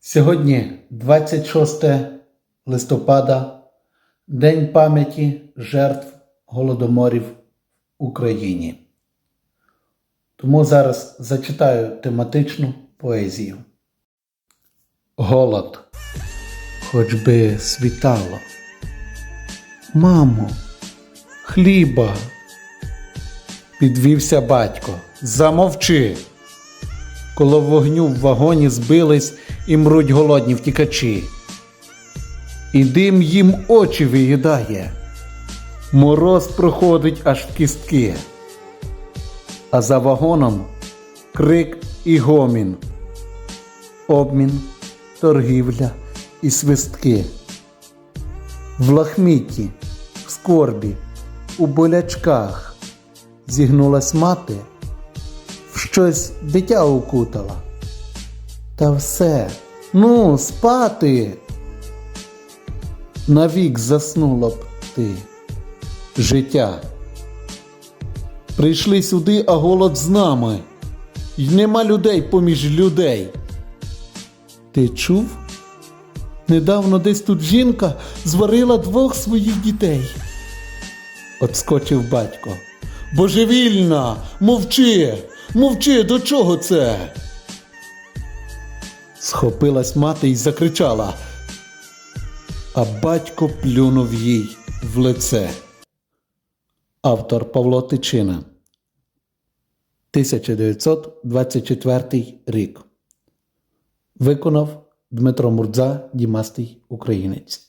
Сьогодні 26 листопада, День пам'яті жертв голодоморів в Україні. Тому зараз зачитаю тематичну поезію. Голод. Хоч би світало. Мамо, хліба. Підвівся батько. Замовчи. Коло вогню в вагоні збились і мруть голодні втікачі. І дим їм очі виїдає. Мороз проходить аж в кістки. А за вагоном крик і гомін. Обмін, торгівля і свистки. В лахміті, в скорбі, у болячках зігнулась мати, щось дитя укутала. Та все, ну, спати. Навік заснула б ти, життя. Прийшли сюди, а голод з нами, й нема людей поміж людей. Ти чув? Недавно десь тут жінка зварила двох своїх дітей. Отскочив батько. Божевільна, мовчи, мовчи, до чого це? Схопилась мати і закричала, а батько плюнув їй в лице. Автор Павло Тичина 1924 рік. Виконав Дмитро Мурдза, дімастий українець.